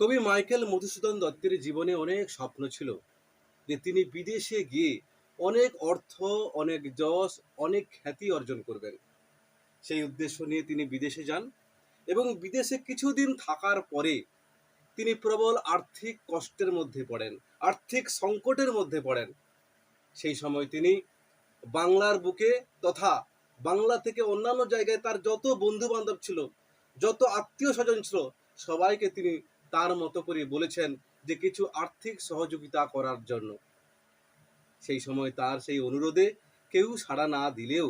কবি মাইকেল মধুসূদন দত্তের জীবনে অনেক স্বপ্ন ছিল যে তিনি বিদেশে গিয়ে অনেক অর্থ, অনেক যশ, অনেক খ্যাতি অর্জন করবেন। সেই উদ্দেশ্য নিয়ে তিনি বিদেশে যান এবং বিদেশে কিছুদিন থাকার পরে তিনি প্রবল আর্থিক কষ্টের মধ্যে পড়েন, আর্থিক সংকটের মধ্যে পড়েন। সেই সময় তিনি বাংলার বুকে তথা বাংলা থেকে অন্যান্য জায়গায় তার যত বন্ধু বান্ধব ছিল, যত আত্মীয় স্বজন ছিল, সবাইকে তিনি তার মতো করে বলেছেন যে কিছু আর্থিক সহযোগিতা করার জন্য। সেই সময় তার সেই অনুরোধে কেউ সাড়া না দিলেও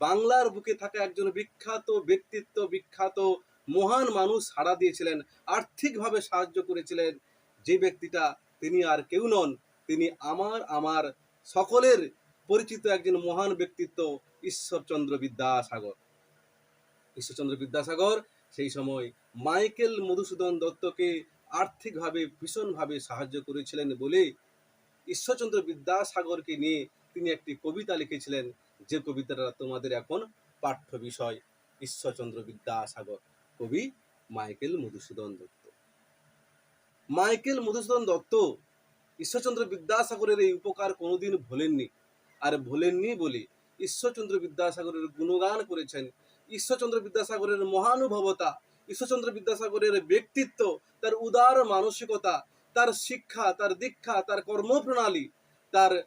বাংলার বুকে থাকা একজন বিখ্যাত ব্যক্তিত্ব, বিখ্যাত মহান মানুষ সাড়া দিয়েছিলেন, আর্থিকভাবে সাহায্য করেছিলেন যে ব্যক্তিটা তিনি আর কেউ নন, তিনি আমার আমার সকলের পরিচিত একজন মহান ব্যক্তিত্ব ঈশ্বরচন্দ্র বিদ্যাসাগর। ঈশ্বরচন্দ্র বিদ্যাসাগর সেই সময় মাইকেল মধুসূদন দত্তকে আর্থিকভাবে, ভীষণভাবে সাহায্য করেছিলেন বলে ঈশ্বরচন্দ্র বিদ্যাসাগরকে নিয়ে তিনি একটি কবিতা লিখেছিলেন। যে কবিতাটা তোমাদের এখন পাঠ্য বিষয়, ঈশ্বরচন্দ্র বিদ্যাসাগর, কবি মাইকেল মধুসূদন দত্ত। মাইকেল মধুসূদন দত্ত ঈশ্বরচন্দ্র বিদ্যাসাগরের এই উপকার কোনোদিন ভোলেননি। আর ভোলেননি বলে ঈশ্বরচন্দ্র বিদ্যাসাগরের গুণগান করেছেন ঈশ্বরচন্দ্র বিদ্যাসাগরের মহানুভবতা, ঈশ্বরচন্দ্র বিদ্যাসাগরের ব্যক্তিত্ব, তার উদার মানসিকতা, তার শিক্ষা, তার দীক্ষা, তার কর্মপ্রণালী, তার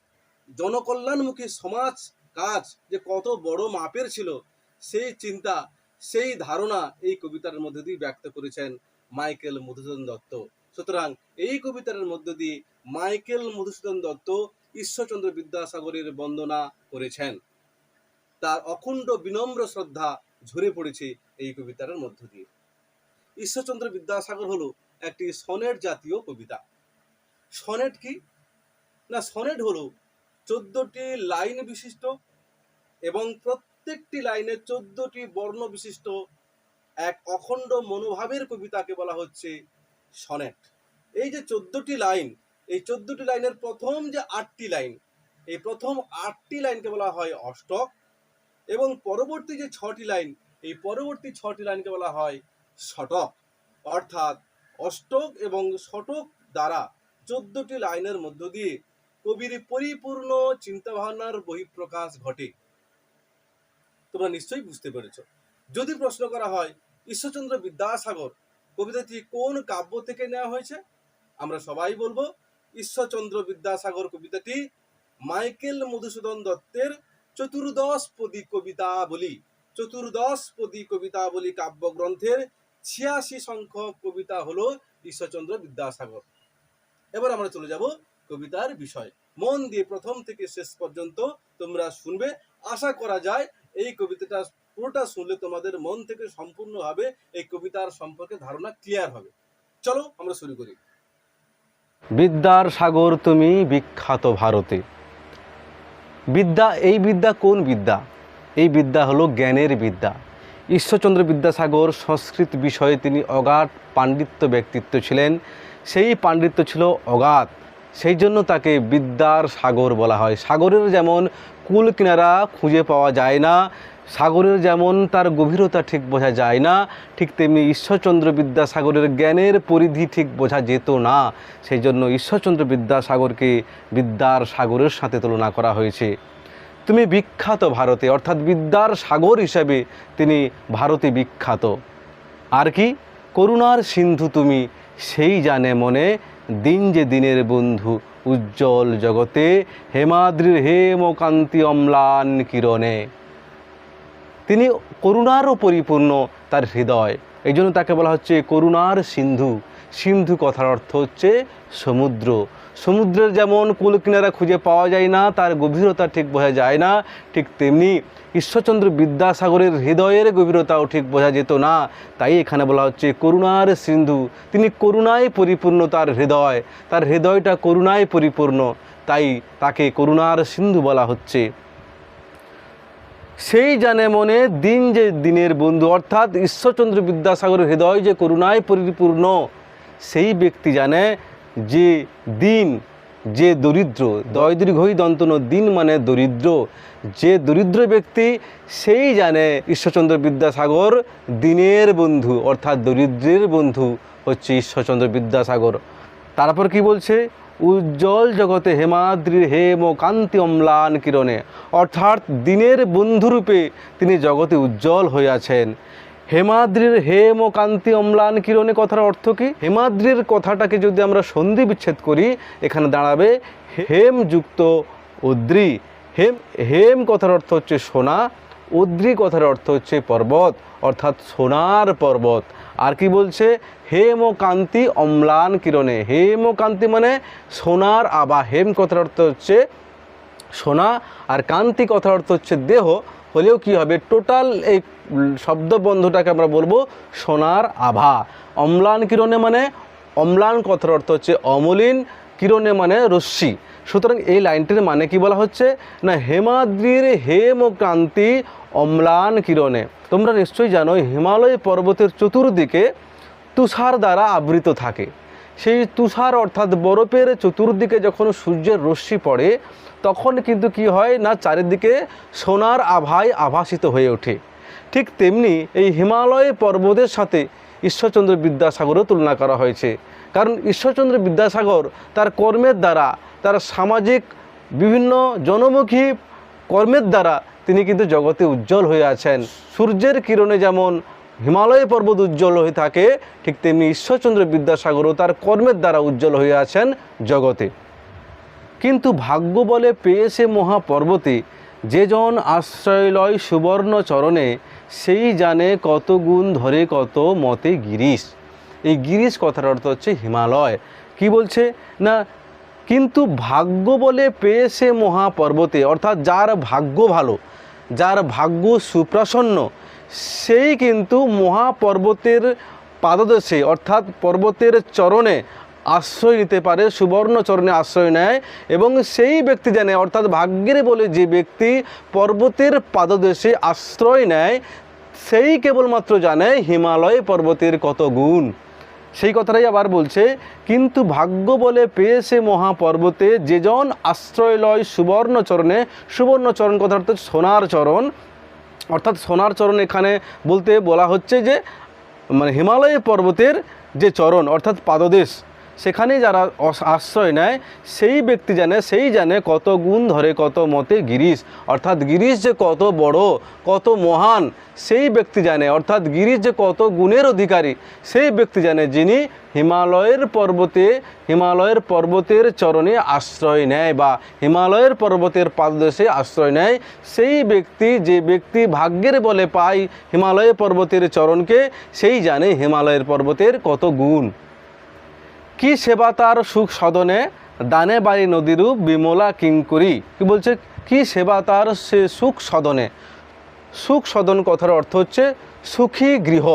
জনকল্যাণমুখী সমাজ কাজ যে কত বড় মাপের ছিল, সেই চিন্তা, সেই ধারণা এই কবিতার মধ্যে দিয়ে ব্যক্ত করেছেন মাইকেল মধুসূদন দত্ত। সুতরাং এই কবিতার মধ্য দিয়ে মাইকেল মধুসূদন দত্ত ঈশ্বরচন্দ্র বিদ্যাসাগরের বন্দনা করেছেন। তার অখণ্ড বিনম্র শ্রদ্ধা ঝরে পড়েছে এই কবিতার মধ্য দিয়ে। ঈশ্বরচন্দ্র বিদ্যাসাগর হলো একটি সনেট জাতীয় কবিতা। সনেট কি? না, সনেট হলো চোদ্দটি লাইন বিশিষ্ট এবং প্রত্যেকটি লাইনে চোদ্দটি বর্ণ বিশিষ্ট এক অখণ্ড মনোভাবের কবিতাকে বলা হচ্ছে সনেট। এই যে চোদ্দটি লাইন, এই চোদ্দটি লাইনের প্রথম যে আটটি লাইন, এই প্রথম আটটি লাইনকে বলা হয় অষ্টক। এবং পরবর্তী যে ছটি লাইন, এই পরবর্তী ছটি লাইনকে বলা হয় শতক অর্থাৎ অষ্টক এবং শতক দ্বারা চোদ্দটি লাইনের মধ্য দিয়ে কবির পরিপূর্ণ চিন্তাভাবনার বহিঃপ্রকাশ ঘটে। তোমরা নিশ্চয়ই বুঝতে পেরেছ। যদি প্রশ্ন করা হয়, ঈশ্বরচন্দ্র বিদ্যাসাগর কবিতাটি কোন কাব্য থেকে নেওয়া হয়েছে? আমরা সবাই বলব, ঈশ্বরচন্দ্র বিদ্যাসাগর কবিতাটি মাইকেল মধুসূদন দত্তের চতুর্দশ পদী কবিতা বলি চতুর্দশ পদী কবিতা বলি কাব্যগ্রন্থের ছিয়াশি সংখ্যক কবিতা হলো ঈশ্বরচন্দ্র বিদ্যাসাগর। এবার আমরা চলে যাব কবিতার বিষয়। মন দিয়ে প্রথম থেকে শেষ পর্যন্ত তোমরা শুনবে। আশা করা যায় এই কবিতাটা পুরোটা শুনলে তোমাদের মন থেকে সম্পূর্ণভাবে এই কবিতার সম্পর্কে ধারণা ক্লিয়ার হবে। চলো আমরা শুরু করি। বিদ্যার সাগর তুমি বিখ্যাত ভারতে। বিদ্যা, এই বিদ্যা কোন বিদ্যা? এই বিদ্যা হলো জ্ঞানের বিদ্যা। ঈশ্বরচন্দ্র বিদ্যাসাগর সংস্কৃত বিষয়ে তিনি অগাধ পাণ্ডিত্য ব্যক্তিত্ব ছিলেন। সেই পাণ্ডিত্য ছিল অগাধ। সেই জন্য তাকে বিদ্যার সাগর বলা হয়। সাগরের যেমন কুল কিনারা খুঁজে পাওয়া যায় না সাগরের যেমন তার গভীরতা ঠিক বোঝা যায় না, ঠিক তেমনি ঈশ্বরচন্দ্র বিদ্যাসাগরের জ্ঞানের পরিধি ঠিক বোঝা যেত না। সেই জন্য ঈশ্বরচন্দ্র বিদ্যাসাগরকে বিদ্যার সাগরের সাথে তুলনা করা হয়েছে। তুমি বিখ্যাত ভারতে, অর্থাৎ বিদ্যার সাগর হিসাবে তিনি ভারতে বিখ্যাত। আর কি? করুণার সিন্ধু তুমি, সেই জানে মনে, দিন যে দিনের বন্ধু, উজ্জ্বল জগতে, হেমাদ্রির হেমকান্তি অম্লান কিরণে। তিনি করুণারও পরিপূর্ণ তার হৃদয়। এই জন্য তাকে বলা হচ্ছে করুণার সিন্ধু। সিন্ধু কথার অর্থ হচ্ছে সমুদ্র। সমুদ্রের যেমন কুল কিনারা খুঁজে পাওয়া যায় না, তার গভীরতা ঠিক বোঝা যায় না, ঠিক তেমনি ঈশ্বরচন্দ্র বিদ্যাসাগরের হৃদয়ের গভীরতাও ঠিক বোঝা যেত না। তাই এখানে বলা হচ্ছে করুণার সিন্ধু। তিনি করুণায় পরিপূর্ণ তার হৃদয়। তার হৃদয়টা করুণায় পরিপূর্ণ। তাই তাকে করুণার সিন্ধু বলা হচ্ছে। সেই জানে মনে দিন যে দিনের বন্ধু, অর্থাৎ ঈশ্বরচন্দ্র বিদ্যাসাগরের হৃদয় যে করুণায় পরিপূর্ণ, সেই ব্যক্তি জানে যে দিন যে দরিদ্র দয় দীর্ঘই দন্তন দিন মানে দরিদ্র। যে দরিদ্র ব্যক্তি, সেই জানে ঈশ্বরচন্দ্র বিদ্যাসাগর দিনের বন্ধু, অর্থাৎ দরিদ্রের বন্ধু হচ্ছে ঈশ্বরচন্দ্র বিদ্যাসাগর। তারপর কি বলছে? উজ্জ্বল জগতে হেমাদ্রির হেম ও কান্তি অম্লান কিরণে। অর্থাৎ দিনের বন্ধুরূপে তিনি জগতে উজ্জ্বল আছেন হেমাদ্রির হেম ও কান্তি অম্লান কিরণে কথার অর্থ কি? হেমাদ্রির কথাটাকে যদি আমরা সন্ধি বিচ্ছেদ করি, এখানে দাঁড়াবে হেম যুক্ত উদ্রি। হেম হেম কথার অর্থ হচ্ছে সোনা, উদ্রি কথার অর্থ হচ্ছে পর্বত, অর্থাৎ সোনার পর্বত। আর কি বলছে? হেম কান্তি অম্লান কিরণে। হেম কান্তি মানে সোনার আবা হেম কথার অর্থ হচ্ছে সোনা, আর কান্তি কথার অর্থ হচ্ছে দেহ। হলেও কি হবে? টোটাল এই শব্দবন্ধটাকে আমরা বলব সোনার আভা। অম্লান কিরণে মানে অম্লান কথার অর্থ হচ্ছে অমলিন, কিরণে মানে রশ্মি। সুতরাং এই লাইনটির মানে কি বলা হচ্ছে? না, হেমাদ্রির হেম ও কান্তি অম্লান কিরণে। তোমরা নিশ্চয়ই জানো হিমালয় পর্বতের চতুর্দিকে তুষার দ্বারা আবৃত থাকে। সেই তুষার অর্থাৎ বরফের চতুর্দিকে যখন সূর্যের রশ্মি পড়ে, তখন কিন্তু কি হয় না, চারিদিকে সোনার আভায় আভাসিত হয়ে ওঠে। ঠিক তেমনি এই হিমালয় পর্বতের সাথে ঈশ্বরচন্দ্র বিদ্যাসাগরও তুলনা করা হয়েছে। কারণ ঈশ্বরচন্দ্র বিদ্যাসাগর তার কর্মের দ্বারা, তার সামাজিক বিভিন্ন জনমুখী কর্মের দ্বারা তিনি কিন্তু জগতে উজ্জ্বল হয়ে আছেন। সূর্যের কিরণে যেমন হিমালয় পর্বত উজ্জ্বল হয়ে থাকে, ঠিক তেমনি ঈশ্বরচন্দ্র বিদ্যাসাগরও তার কর্মের দ্বারা উজ্জ্বল হয়ে আছেন জগতে। কিন্তু ভাগ্য বলে পেয়েছে মহাপর্বতে যে জন আশ্রয় লয় সুবর্ণ চরণে সেই জানে কত গুণ ধরে কত মতে গিরিশ। এই গিরিশ কথার অর্থ হচ্ছে হিমালয়। কি বলছে? না, কিন্তু ভাগ্য বলে পেয়েছে মহাপর্বতে, অর্থাৎ যার ভাগ্য ভালো, যার ভাগ্য সুপ্রাসন্ন, সেই কিন্তু মহাপর্বতের পাদদেশে, অর্থাৎ পর্বতের চরণে আশ্রয় নিতে পারে সুবর্ণ চরণে আশ্রয় নেয় এবং সেই ব্যক্তি জানে, অর্থাৎ ভাগ্যের বলে যে ব্যক্তি পর্বতের পাদদেশে আশ্রয় নেয়, সেই কেবলমাত্র জানে হিমালয় পর্বতের কত গুণ। সেই কথাটাই আবার বলছে, কিন্তু ভাগ্য বলে পেয়েছে মহাপর্বতে যেজন আশ্রয় লয় সুবর্ণ চরণে সুবর্ণ চরণ কথা অর্থাৎ সোনার চরণ। অর্থাৎ সোনার চরণ এখানে বলতে বলা হচ্ছে যে মানে হিমালয় পর্বতের যে চরণ, অর্থাৎ পাদদেশ সেখানে যারা আশ্রয় নেয়, সেই ব্যক্তি জানে, সেই জানে কত গুণ ধরে কত মতে গিরিশ। অর্থাৎ গিরিশ যে কত বড়, কত মহান, সেই ব্যক্তি জানে। অর্থাৎ গিরিশ যে কত গুণের অধিকারী, সেই ব্যক্তি জানে যিনি হিমালয়ের পর্বতে, হিমালয়ের পর্বতের চরণে আশ্রয় নেয় বা হিমালয়ের পর্বতের পাদদেশে আশ্রয় নেয়। সেই ব্যক্তি যে ব্যক্তি ভাগ্যের বলে পায় হিমালয় পর্বতের চরণকে, সেই জানে হিমালয়ের পর্বতের কত গুণ। কি সেবা তার সুখ সদনে দানে বাড়ি নদীরূপ বিমলা কিঙ্করি। কি বলছে? কি সেবা তার সে সুখ সদনে সুখ সদন কথার অর্থ হচ্ছে সুখী গৃহ।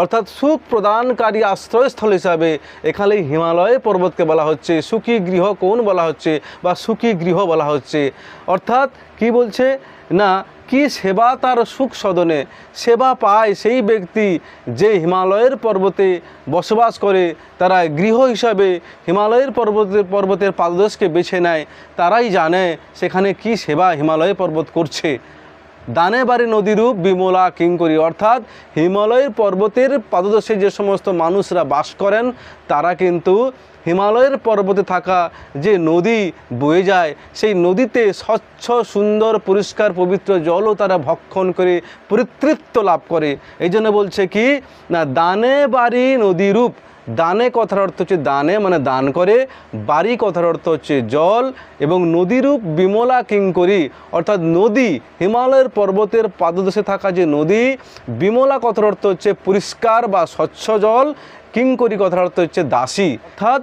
অর্থাৎ সুখ প্রদানকারী আশ্রয়স্থল হিসাবে এখানে হিমালয় পর্বতকে বলা হচ্ছে। সুখী গৃহ কোন বলা হচ্ছে? বা সুখী গৃহ বলা হচ্ছে। অর্থাৎ কি বলছে? না কি সেবা তার সুখ সদনে? সেবা পায় সেই ব্যক্তি যে হিমালয়ের পর্বতে বসবাস করে। তারা গৃহ হিসাবে হিমালয়ের পর্বতের পর্বতের পাদদেশকে বেছে নেয়। তারাই জানে সেখানে কি সেবা হিমালয় পর্বত করছে। দানে বাড়ি নদীরূপ বিমলা, কিঙ্করি। অর্থাৎ হিমালয়ের পর্বতের পাদদেশে যে সমস্ত মানুষরা বাস করেন, তারা কিন্তু হিমালয়ের পর্বতে থাকা যে নদী বয়ে যায়, সেই নদীতে স্বচ্ছ, সুন্দর, পরিষ্কার, পবিত্র জলও তারা ভক্ষণ করে, পরিতৃপ্ত লাভ করে। এই জন্য বলছে কি, না, দানে বাড়ি নদীরূপ দানে কথার অর্থ হচ্ছে দানে মানে দান করে, বাড়ি কথার অর্থ হচ্ছে জল এবং নদীরূপ বিমলা কিঙ্করি। অর্থাৎ নদী, হিমালয়ের পর্বতের পাদদেশে থাকা যে নদী, বিমলা কথার অর্থ হচ্ছে পরিষ্কার বা স্বচ্ছ জল কিঙ্করি কথার অর্থ হচ্ছে দাসী। অর্থাৎ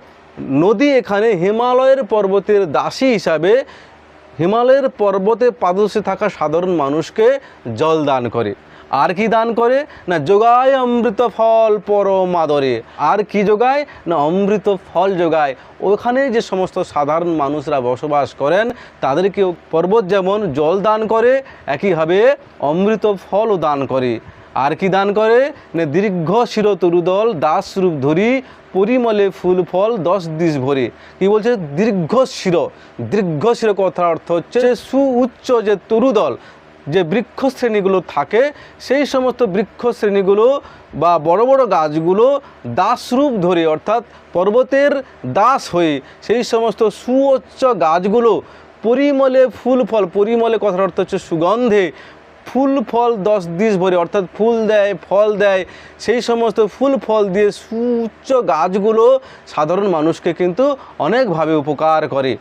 নদী এখানে হিমালয়ের পর্বতের দাসী হিসাবে হিমালয়ের পর্বতে পাদদেশে থাকা সাধারণ মানুষকে জল দান করে। আর কি দান করে? না যোগায় অমৃত ফল পরম আদরে আর কি যোগায়? না অমৃত ফল যোগায়। ওখানে যে সমস্ত সাধারণ মানুষরা বসবাস করেন, তাদেরকেও পর্বত যেমন জল দান করে, একইভাবে অমৃত ফলও দান করে। আর কি দান করে? দীর্ঘ শির তরুদল দাস রূপ ধরি, পরিমলে ফুল ফল, দশ দিশ ভরে। কি বলছে? দীর্ঘ শির। দীর্ঘ শির কথার অর্থ হচ্ছে যে সুউচ্চ যে তরুদল, যে বৃক্ষ শ্রেণীগুলো থাকে, সেই সমস্ত বৃক্ষ শ্রেণীগুলো বা বড় বড় গাছগুলো দাসরূপ ধরে, অর্থাৎ পর্বতের দাস হয়ে, সেই সমস্ত সুউচ্চ গাছগুলো পরিমলে ফুল ফল, পরিমলে কথার অর্থ হচ্ছে সুগন্ধে ফুল ফল দশ দিশ ভরে, অর্থাৎ ফুল দেয়, ফল দেয়, সেই সমস্ত ফুল ফল দিয়ে সুউচ্চ গাছগুলো সাধারণ মানুষকে কিন্তু অনেকভাবে উপকার করে।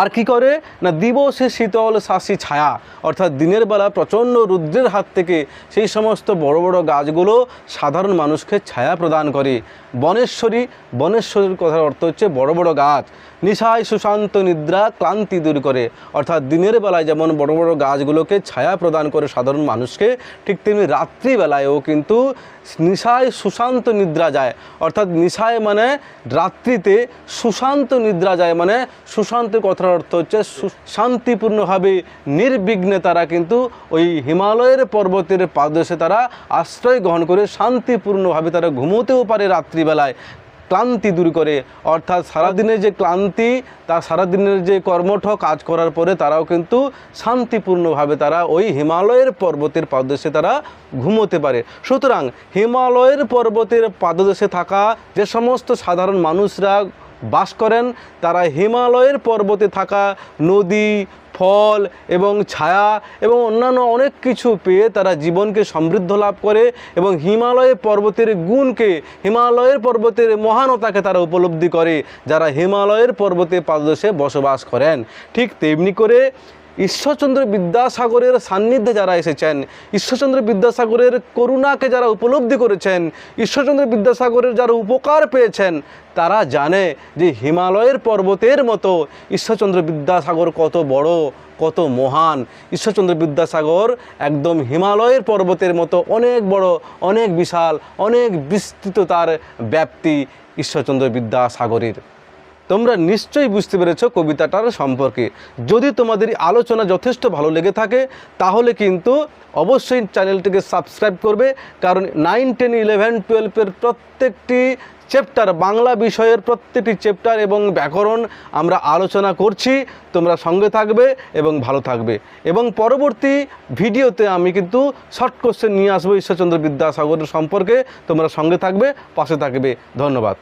আর কি করে? না, দিবসে শীতল শাসি ছায়া, অর্থাৎ দিনের বেলা প্রচণ্ড রুদ্রের হাত থেকে সেই সমস্ত বড় বড় গাছগুলো সাধারণ মানুষকে ছায়া প্রদান করে। বনেশ্বরী, বনেশ্বরীর কথার অর্থ হচ্ছে বড় বড় গাছ। নিশায় সুশান্ত নিদ্রা, ক্লান্তি দূর করে। অর্থাৎ দিনের বেলায় যেমন বড় বড় গাছগুলোকে ছায়া প্রদান করে সাধারণ মানুষকে, ঠিক তেমনি রাত্রিবেলায়ও কিন্তু নিশায় সুশান্ত নিদ্রা যায়। অর্থাৎ নিশায় মানে রাত্রিতে সুশান্ত নিদ্রা যায় মানে সুশান্ত কথার অর্থ হচ্ছে শান্তিপূর্ণভাবে নির্বিঘ্নে তারা কিন্তু ওই হিমালয়ের পর্বতের পাদদেশে তারা আশ্রয় গ্রহণ করে শান্তিপূর্ণভাবে তারা ঘুমোতেও পারে রাত্রিবেলায়। ক্লান্তি দূর করে। অর্থাৎ সারাদিনের যে ক্লান্তি, তা সারাদিনের যে কর্মঠ কাজ করার পরে তারাও কিন্তু শান্তিপূর্ণভাবে তারা ওই হিমালয়ের পর্বতের পাদদেশে তারা ঘুমোতে পারে। সুতরাং হিমালয়ের পর্বতের পাদদেশে থাকা যে সমস্ত সাধারণ মানুষরা বাস করেন, তারা হিমালয়ের পর্বতে থাকা নদী ফল এবং ছায়া এবং অন্যান্য অনেক কিছু পেয়ে তারা জীবনকে সমৃদ্ধ লাভ করে এবং হিমালয় পর্বতের গুণকে, হিমালয়ের পর্বতের মহানতাকে তারা উপলব্ধি করে, যারা হিমালয়ের পর্বতে পাদদেশে বসবাস করেন। ঠিক তেমনি করে ঈশ্বরচন্দ্র বিদ্যাসাগরের সান্নিধ্যে যারা এসেছেন, ঈশ্বরচন্দ্র বিদ্যাসাগরের করুণাকে যারা উপলব্ধি করেছেন, ঈশ্বরচন্দ্র বিদ্যাসাগরের যারা উপকার পেয়েছেন, তারা জানে যে হিমালয়ের পর্বতের মতো ঈশ্বরচন্দ্র বিদ্যাসাগর কত বড়, কত মহান। ঈশ্বরচন্দ্র বিদ্যাসাগর একদম হিমালয়ের পর্বতের মতো অনেক বড়, অনেক বিশাল, অনেক বিস্তৃত তার ব্যাপ্তি ঈশ্বরচন্দ্র বিদ্যাসাগরের। তোমরা নিশ্চয়ই বুঝতে পেরেছ কবিতাটার সম্পর্কে। যদি তোমাদের আলোচনা যথেষ্ট ভালো লেগে থাকে, তাহলে কিন্তু অবশ্যই চ্যানেলটিকে সাবস্ক্রাইব করবে, কারণ নাইন, টেন, ইলেভেন, টুয়েলভের প্রত্যেকটি চ্যাপ্টার, বাংলা বিষয়ের প্রত্যেকটি চ্যাপ্টার এবং ব্যাকরণ আমরা আলোচনা করছি। তোমরা সঙ্গে থাকবে এবং ভালো থাকবে। এবং পরবর্তী ভিডিওতে আমি কিন্তু শর্ট কোশ্চেন নিয়ে আসব ঈশ্বরচন্দ্র বিদ্যাসাগরের সম্পর্কে। তোমরা সঙ্গে থাকবে, পাশে থাকবে। ধন্যবাদ।